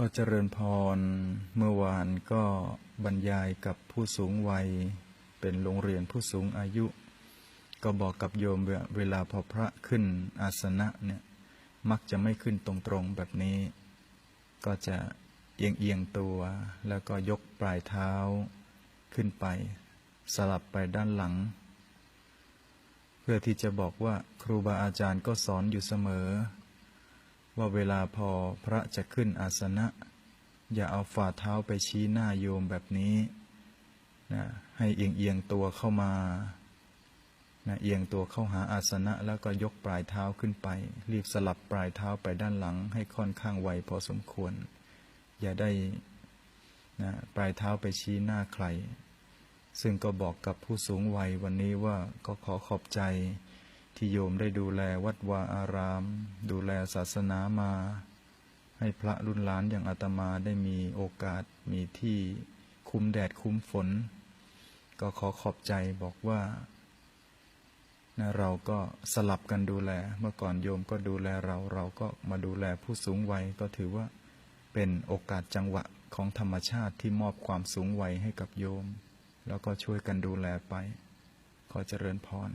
ก็เจริญพร เมื่อวานก็บรรยายกับผู้สูงวัย เป็นโรงเรียนผู้สูงอายุ ก็บอกกับโยมว่าเวลาพอพระขึ้นอาสนะเนี่ยมักจะไม่ขึ้นตรงๆแบบนี้ ก็จะเอียงเอียงๆตัว แล้วก็ยกปลายเท้าขึ้นไป สลับไปด้านหลัง เพื่อที่จะบอกว่าครูบาอาจารย์ก็สอนอยู่เสมอ ว่าเวลาพอพระจะขึ้นอาสนะ อย่าเอาฝ่าเท้าไปชี้หน้าโยมแบบนี้นะให้เอียงเอียงตัวเข้ามานะเอียงตัวเข้าหาอาสนะ แล้วก็ยกปลายเท้าขึ้นไป รีบสลับปลายเท้าไปด้านหลัง ให้ค่อนข้างไวพอสมควร อย่าได้นะปลายเท้าไปชี้หน้าใคร ซึ่งก็บอกกับผู้สูงวัยวันนี้ว่าก็ขอขอบใจ ที่โยมได้ดูแลวัดวาอาราม ดูแลศาสนามา ให้พระรุ่นหลานอย่างอาตมาได้มีโอกาสมีที่คุ้มแดดคุ้มฝน ก็ขอขอบใจบอกว่านะเราก็สลับกันดูแล เมื่อก่อนโยมก็ดูแลเรา เราก็มาดูแลผู้สูงวัยก็ถือว่าเป็นโอกาสจังหวะของธรรมชาติที่มอบความสูงวัยให้กับโยม แล้วก็ช่วยกันดูแลไป ขอเจริญพร